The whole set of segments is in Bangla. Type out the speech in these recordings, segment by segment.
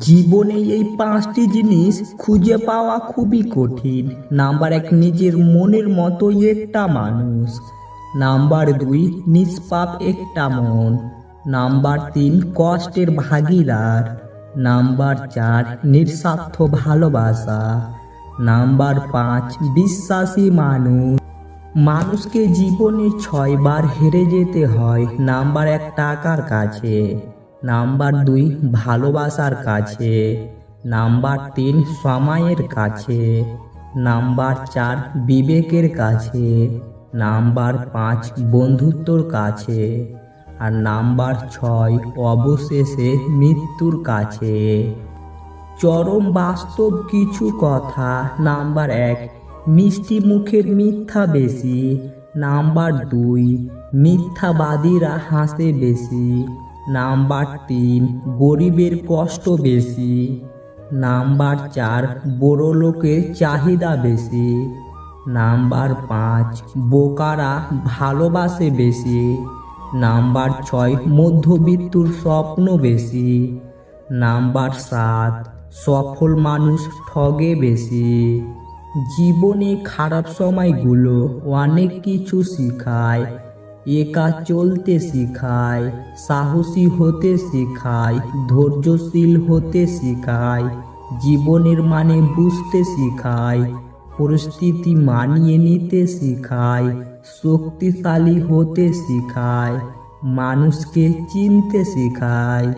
জীবনে এই পাঁচটি জিনিস খুঁজে পাওয়া খুবই কঠিন। নাম্বার এক, নিজের মনের মতো একটা মানুষ। নাম্বার দুই, নিষ্পাপ একটা মন। নাম্বার তিন, কষ্টের ভাগিদার। নাম্বার চার, নিঃস্বার্থ ভালোবাসা। নাম্বার পাঁচ, বিশ্বাসী মানুষ। মানুষকে জীবনে ছয়বার হেরে যেতে হয়। নাম্বার এক, টাকার কাছে। নাম্বার দুই, ভালোবাসার কাছে। নাম্বার তিন, সময়ের কাছে। নাম্বার চার, বিবেকের কাছে। নাম্বার পাঁচ, বন্ধুত্বর কাছে। আর নাম্বার ছয়, অবশেষে মৃত্যুর কাছে। চরম বাস্তব কিছু কথা। নাম্বার এক, মিষ্টি মুখের মিথ্যা বেশি। নাম্বার দুই, মিথ্যাবাদীরা হাসে বেশি। নাম্বার তিন, গরিবের কষ্ট বেশি। নাম্বার চার, বড় লোকের চাহিদা বেশি। নাম্বার পাঁচ, বোকারা ভালোবাসে বেশি। নাম্বার ছয়, মধ্যবিত্তুর স্বপ্ন বেশি। নাম্বার সাত, সফল মানুষ ঠগে বেশি। জীবনে খারাপ সময়গুলো অনেক কিছু শেখায়। একা চলতে শেখায়, সাহসী হতে শেখায়, ধৈর্যশীল হতে শেখায়, জীবনের মানে বুঝতে শেখায়, পরিস্থিতি মানিয়ে নিতে শেখায়, শক্তিশালী হতে শেখায়, মানুষকে চিনতে শেখায়।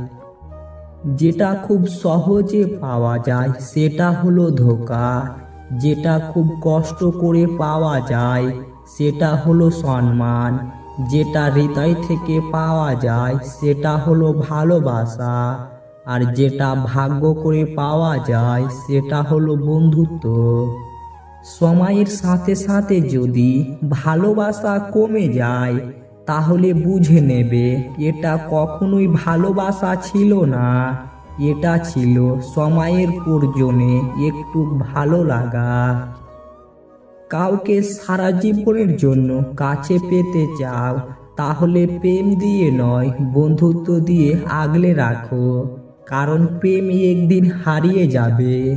যেটা খুব সহজে পাওয়া যায়, সেটা হলো ধোকা। যেটা খুব কষ্ট করে পাওয়া যায়, সেটা হলো সম্মান। যেটা হৃদয় থেকে পাওয়া যায়, সেটা হলো ভালোবাসা। আর যেটা ভাগ্য করে পাওয়া যায়, সেটা হলো বন্ধুত্ব। সময়ের সাথে সাথে যদি ভালোবাসা কমে যায়, তাহলে বুঝে নেবে, এটা কখনোই ভালোবাসা ছিল না। এটা ছিল সময়ের প্রয়োজনে একটু ভালো লাগা। কাউকে সারা জীবনের জন্য কাছে পেতে চাও, তাহলে প্রেম দিয়ে নয়, বন্ধুত্ব দিয়ে আগলে রাখো। কারণ প্রেম একদিন হারিয়ে যাবে,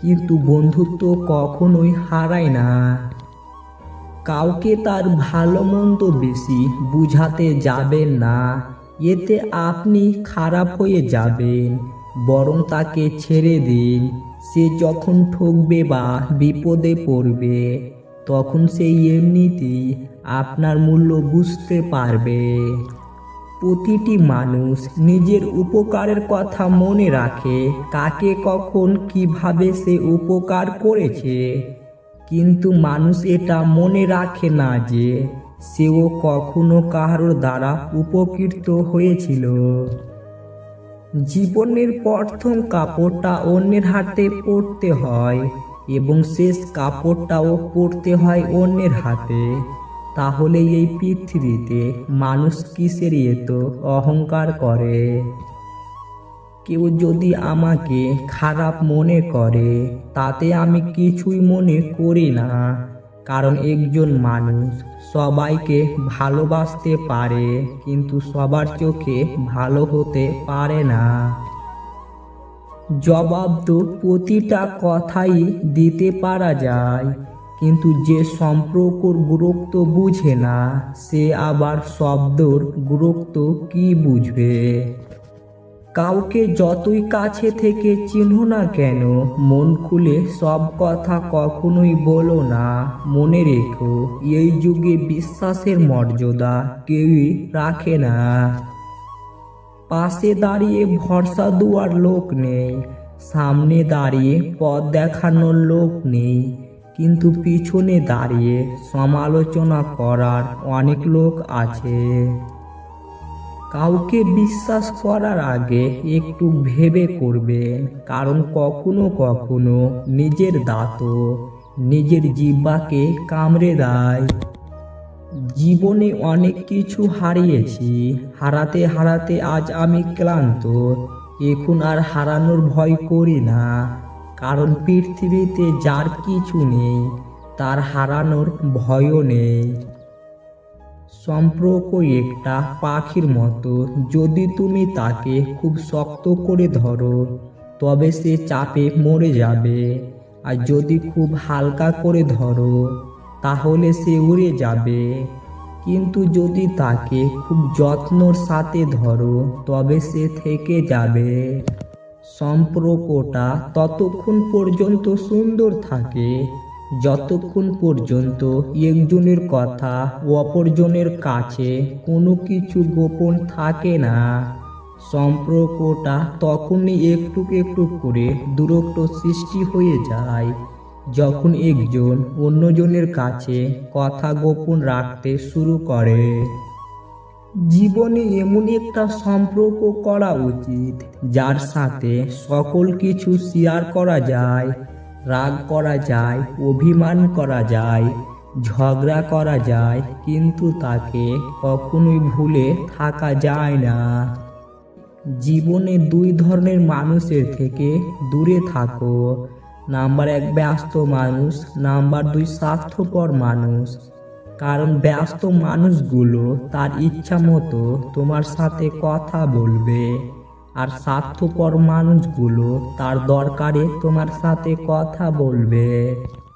কিন্তু বন্ধুত্ব কখনোই হারায় না। কাউকে তার ভালো মন্দ বেশি বুঝাতে যাবেন না, এতে আপনি খারাপ হয়ে যাবেন, বরং তাকে ছেড়ে দিন। সে যখন ঠকবে বা বিপদে পড়বে, তখন সে এমনিতেই আপনার মূল্য বুঝতে পারবে। প্রতিটি মানুষ নিজের উপকারের কথা মনে রাখে, কাকে কখন কীভাবে সে উপকার করেছে। কিন্তু মানুষ এটা মনে রাখে না যে, সেও কখনো কারোর দ্বারা উপকৃত হয়েছিল। জীবনের প্রথম কাপড়টা অন্যের হাতে পরতে হয় এবং শেষ কাপড়টাও পরতে হয় অন্যের হাতে। তাহলে এই পৃথিবীতে মানুষ কিসের এত অহংকার করে? কেউ যদি আমাকে খারাপ মনে করে, তাতে আমি কিছুই মনে করি না। কারণ একজন মানুষ সবাইকে ভালোবাসতে পারে, কিন্তু সবার চোখে ভালো হতে পারে না। জবাব তো প্রতিটা কথাই দিতে পারা যায়, কিন্তু যে সম্পর্কর গুরুত্ব বুঝে না, সে আবার শব্দর গুরুত্ব কি বুঝবে? কাউকে যতই কাছে থেকে চিনো না কেন, মন খুলে সব কথা কখনোই বলো না। মনে রেখো, এই যুগে বিশ্বাসের মর্যাদা কেউই রাখে না। পাশে দাঁড়িয়ে ভরসা দেওয়ার লোক নেই, সামনে দাঁড়িয়ে পথ দেখানোর লোক নেই। কিন্তু পিছনে দাঁড়িয়ে সমালোচনা করার অনেক লোক আছে। কাউকে বিশ্বাস করার আগে একটু ভেবে করবেন কারণ কখনো কখনো নিজের দাঁত নিজের জিব্বাকে কামড়ে দেয়। জীবনে অনেক কিছু হারিয়েছি। হারাতে হারাতে আজ আমি ক্লান্ত। এখন আর হারানোর ভয় করি না। কারণ পৃথিবীতে যার কিছু নেই, তার হারানোর ভয়ও নেই। সম্পর্ক একটা পাখির মতো। যদি তুমি তাকে খুব শক্ত করে ধরো, তবে সে চাপে মরে যাবে। আর যদি খুব হালকা করে ধরো, তাহলে সে উড়ে যাবে। কিন্তু যদি তাকে খুব যত্নর সাথে ধরো, তবে সে থেকে যাবে। সম্পর্কটা ততক্ষণ পর্যন্ত সুন্দর থাকে। যতক্ষণ পর্যন্ত একজনের কথা অপরজনের কাছে কোনো কিছু গোপন থাকে না, সম্পর্কটা তখনই একটু একটু করে দূরত্ব সৃষ্টি হয়ে যায়। যখন একজন অন্যজনের কাছে কথা গোপন রাখতে শুরু করে। জীবনে এমন একটা সম্পর্ক করা উচিত, যার সাথে সকল কিছু শেয়ার করা যায়। রাগ করা যায়, অভিমান করা যায়, ঝগড়া করা যায়, কিন্তু তাকে কখনোই ভুলে থাকা যায় না। জীবনে দুই ধরনের মানুষের থেকে দূরে থাকো। নাম্বার এক, ব্যস্ত মানুষ। নাম্বার দুই, স্বার্থপর মানুষ। কারণ ব্যস্ত মানুষগুলো তার ইচ্ছা মতো তোমার সাথে কথা বলবে। আর স্বার্থপর মানুষগুলো তার দরকারে তোমার সাথে কথা বলবে।